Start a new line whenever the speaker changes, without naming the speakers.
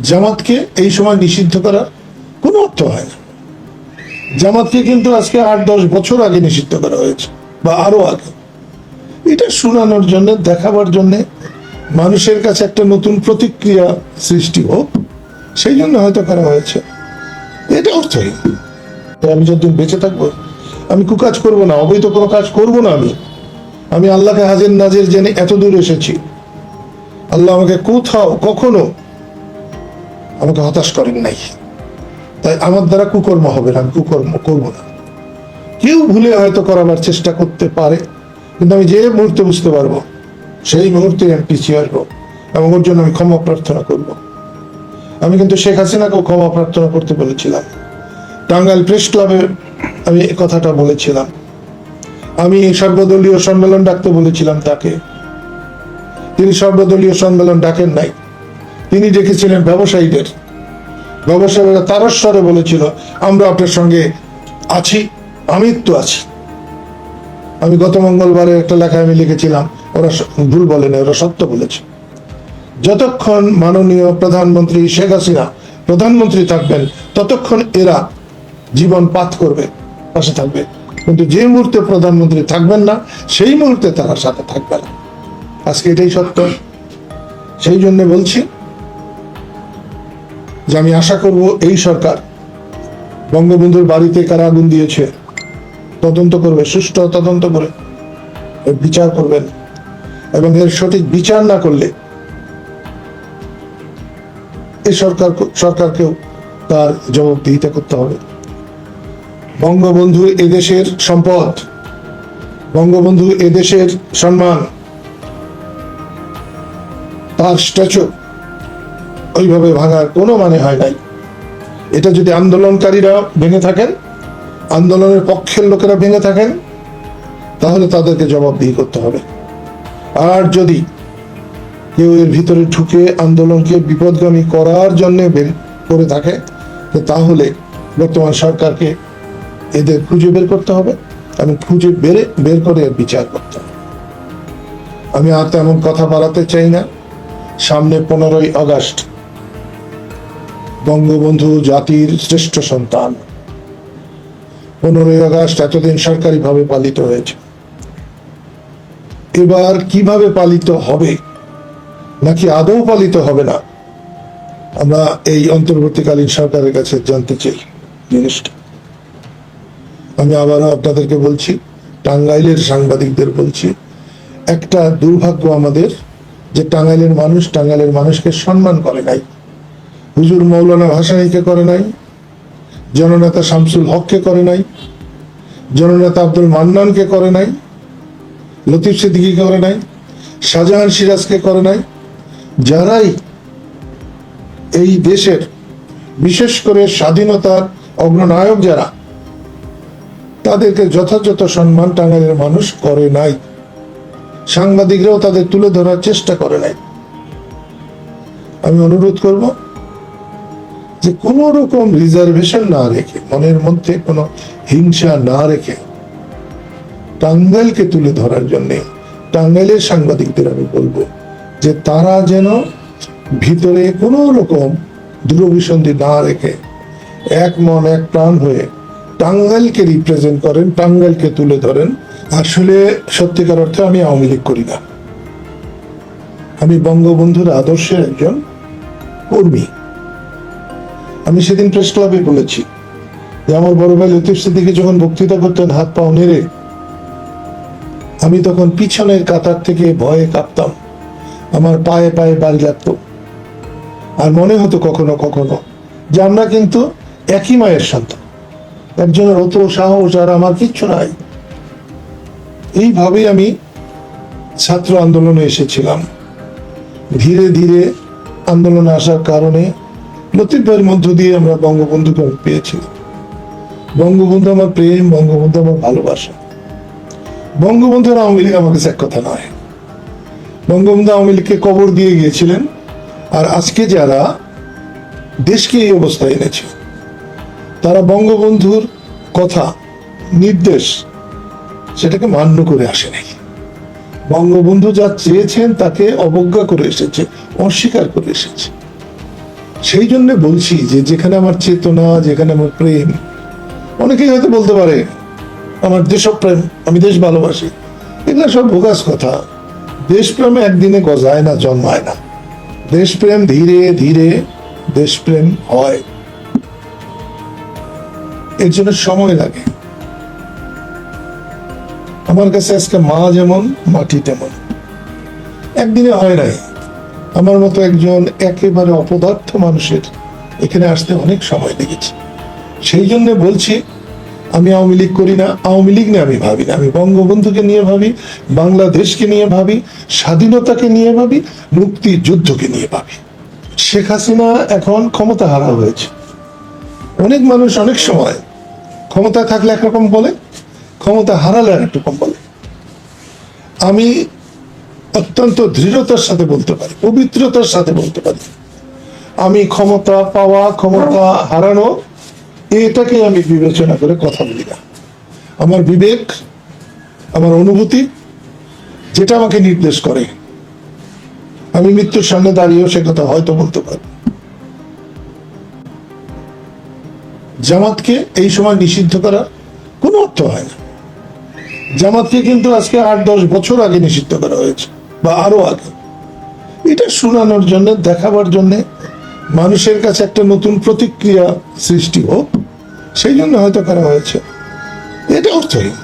জামাতকে এই সময় নিষিদ্ধ করার কোনো অর্থ হয় না। জামাতকে কিন্তু আজকে আট, দশ বছর আগে নিষিদ্ধ করা হয়েছে, বা আরও আগে। এটা শোনানোর জন্য, দেখাবার জন্য মানুষের কাছে একটা নতুন প্রতিক্রিয়া সৃষ্টি হোক, সেই জন্য হয়তো করা হয়েছে। এটা অর্থহীন। আমি যতদিন বেঁচে থাকব, আমি কুকাজ করব না, অবৈধ কোনো কাজ করব না আমি। আমি আল্লাহকে হাজির নাজির জেনে এত দূর এসেছি। আল্লাহ আমাকে কোথাও, কখনো আমাকে হতাশ করেন নাই। তাই আমার দ্বারা কুকর্ম হবে না কুকর্ম করব না। কেউ ভুলে হয়তো করাবার চেষ্টা করতে পারে, কিন্তু আমি যে মুহূর্তে বুঝতে পারব, সেই মুহূর্তে আমি পিছিয়ে আসব এবং ওর জন্য আমি ক্ষমা প্রার্থনা করব। আমি কিন্তু শেখ হাসিনাকেও ক্ষমা প্রার্থনা করতে বলেছিলাম। টাঙ্গাইল প্রেস ক্লাবে আমি কথাটা বলেছিলাম। আমি সর্বদলীয় সম্মেলন ডাকতে বলেছিলাম তাকে। তিনি সর্বদলীয় সম্মেলন ডাকেন নাই। তিনি ডেকেছিলেন ব্যবসায়ীদের। ব্যবসায়ীরা তারস্বরে বলেছিল, আমরা আপনার সঙ্গে আছি, আমি তো আছি। আমি গত মঙ্গলবারে একটা লেখায় আমি লিখেছিলাম, ওরা ভুল বলেনি, ওরা সত্য বলেছে। যতক্ষণ মাননীয় প্রধানমন্ত্রী শেখ হাসিনা প্রধানমন্ত্রী থাকবেন, ততক্ষণ এরা জীবন পাত করবে, পাশে থাকবে। কিন্তু যে মুহূর্তে প্রধানমন্ত্রী থাকবেন না, সেই মুহূর্তে তারা সাথে থাকবে না। আজকে এটাই সত্য। সেই জন্য বলছি যে আমি আশা করব এই সরকার বঙ্গবন্ধুর বাড়িতে কারা আগুন দিয়েছে, তদন্ত করবে, সুষ্ঠু তদন্ত করে বিচার করবেন এবং এর সঠিক বিচার না করলে এই সরকার সরকারকেও তার জবাবদিহিতা করতে হবে। বঙ্গবন্ধু এদেশের সম্পদ, বঙ্গবন্ধু এদেশের সম্মান, তার স্ট্যাচু ওইভাবে ভাঙার কোনো মানে হয় নাই। এটা যদি আন্দোলনকারীরা ভেঙে থাকেন, আন্দোলনের পক্ষের লোকেরা ভেঙে থাকেন, তাহলে তাদেরকে জবাবদিহি করতে হবে। আর যদি কেউ এর ভিতরে ঢুকে আন্দোলনকে বিপদগামী করার জন্য বের করে থাকে তাহলে বর্তমান সরকারকে এদের খুঁজে বের করতে হবে এবং খুঁজে বেরে বের করে এর বিচার করতে হবে। আমি আর তেমন কথা বাড়াতে চাই না। সামনে পনেরোই আগস্ট বঙ্গবন্ধু জাতির শ্রেষ্ঠ সন্তান। পনেরোই আগস্ট এতদিন সরকারিভাবে পালিত হয়েছে। এবার কীভাবে পালিত হবে? নাকি আদৌ পালিত হবে না? আমরা এই অন্তর্বর্তীকালীন সরকারের কাছে জানতে চাই জিনিসটা। আমি আবারও আপনাদেরকে বলছি, টাঙ্গাইলের সাংবাদিকদের বলছি, একটা দুর্ভাগ্য আমাদের যে টাঙ্গাইলের মানুষ টাঙ্গাইলের মানুষকে সম্মান করে নাই। হুজুর মৌলানা ভাসানীকে করে নাই, জননেতা শামসুল হককে করে নাই, জননেতা আব্দুল মান্নানকে করে নাই, লতিফ সিদ্দিকিকে করে নাই, শাহজাহান সিরাজকে করে নাই, যারাই এই দেশের বিশেষ করে স্বাধীনতার অগ্রনায়ক যারা, তাদেরকে যথাযথ সম্মান টাঙ্গাইলের মানুষ করে নাই। সাংবাদিকরাও তাদের তুলে ধরার চেষ্টা করে নাই। আমি অনুরোধ করব যে কোন রকম রিজার্ভেশন না রেখে, মনের মধ্যে কোনো হিংসা না রেখে টাঙ্গাইলকে তুলে ধরার জন্য টাঙ্গাইলের সাংবাদিকদের আমি বলব যে তারা যেন ভিতরে কোনো রকম দূরভিসন্ধি না রেখে এক মন, এক প্রাণ হয়ে টাঙ্গাইলকে রিপ্রেজেন্ট করেন, টাঙ্গাইলকে তুলে ধরেন। আসলে সত্যিকার অর্থে আমি আওয়ামী লীগ করি না। আমি বঙ্গবন্ধুর আদর্শের একজন কর্মী। আমি সেদিন প্রেস ক্লাবে বলেছি যে আমার বড় ভাই লতিফ সিদ্দিকি যখন বক্তৃতা করতেন, হাত পাও নেড়ে, আমি তখন পিছনের কাতার থেকে ভয়ে কাঁপতাম। আমার পায়ে পায়ে বাড়ি লাগতো। আর মনে হতো কখনো কখনো যে আমরা কিন্তু একই মায়ের সন্তান। একজনের অত সাহস আর আমার কিচ্ছু নাই। এইভাবেই আমি ছাত্র আন্দোলনে এসেছিলাম। ধীরে ধীরে আন্দোলনে আসার কারণে লতিফ মধ্য দিয়ে আমরা বঙ্গবন্ধুকে আমি পেয়েছিলাম বঙ্গবন্ধু আমার প্রেম, বঙ্গবন্ধু আমার ভালোবাসা। বঙ্গবন্ধু আর আওয়ামী লীগ আমার কাছে এক কথা নয়। বঙ্গবন্ধু আওয়ামী লীগকে কবর দিয়ে গিয়েছিলেন, আর আজকে যারা দেশকে এই অবস্থায় এনেছে, তারা বঙ্গবন্ধুর কথা, নির্দেশ, সেটাকে মান্য করে আসে নাই বঙ্গবন্ধু যা চেয়েছেন তাকে অবজ্ঞা করে এসেছে, অস্বীকার করে এসেছে। সেই জন্য বলছি যে যেখানে আমার চেতনা, যেখানে আমার প্রেম, অনেকেই হয়তো বলতে পারে, আমার দেশপ্রেম, আমি দেশ ভালোবাসি। এগুলো সব ভোগাস কথা। দেশপ্রেম একদিনে গজায় না, জন্মায় না। দেশপ্রেম ধীরে ধীরে দেশপ্রেম হয়। এর জন্য সময় লাগে। আমার কাছে আজকে মা যেমন, মাটি তেমন। একদিনে হয় নাই। আমার মতো একজন একেবারে অপদার্থ মানুষের এখানে আসতে অনেক সময় লেগেছে। সেই জন্য বলছি, আমি আওয়ামী লীগ করি না, আওয়ামী লীগ নিয়ে আমি ভাবি না। আমি বঙ্গবন্ধুকে নিয়ে ভাবি, বাংলাদেশকে নিয়ে ভাবি, স্বাধীনতাকে নিয়ে ভাবি, মুক্তিযুদ্ধকে নিয়ে ভাবি। শেখ হাসিনা এখন ক্ষমতা হারা হয়েছে। অনেক মানুষ অনেক সময় ক্ষমতা থাকলে একরকম বলে, ক্ষমতা হারালে একরকম বলে। আমি অত্যন্ত দৃঢ়তার সাথে বলতে পারি, পবিত্রতার সাথে বলতে পারি। আমি ক্ষমতা পাওয়া, ক্ষমতা হারানো এটাকে আমি বিবেচনা করে কথা বলি না। আমার বিবেক, আমার অনুভূতি, যেটা আমাকে নির্দেশ করে। আমি মৃত্যুর সামনে দাঁড়িয়েও সে কথা হয়তো বলতে পারি জামাতকে এই সময় নিষিদ্ধ করা কোনো অর্থ হয় না। জামাতকে কিন্তু আজকে আট দশ বছর আগে নিষিদ্ধ করা হয়েছে। বা আরও আগে। এটা শোনানোর জন্য, দেখাবার জন্য মানুষের কাছে একটা নতুন প্রতিক্রিয়া সৃষ্টি হোক, সেই জন্য হয়তো করা হয়েছে। এটা অর্থহীন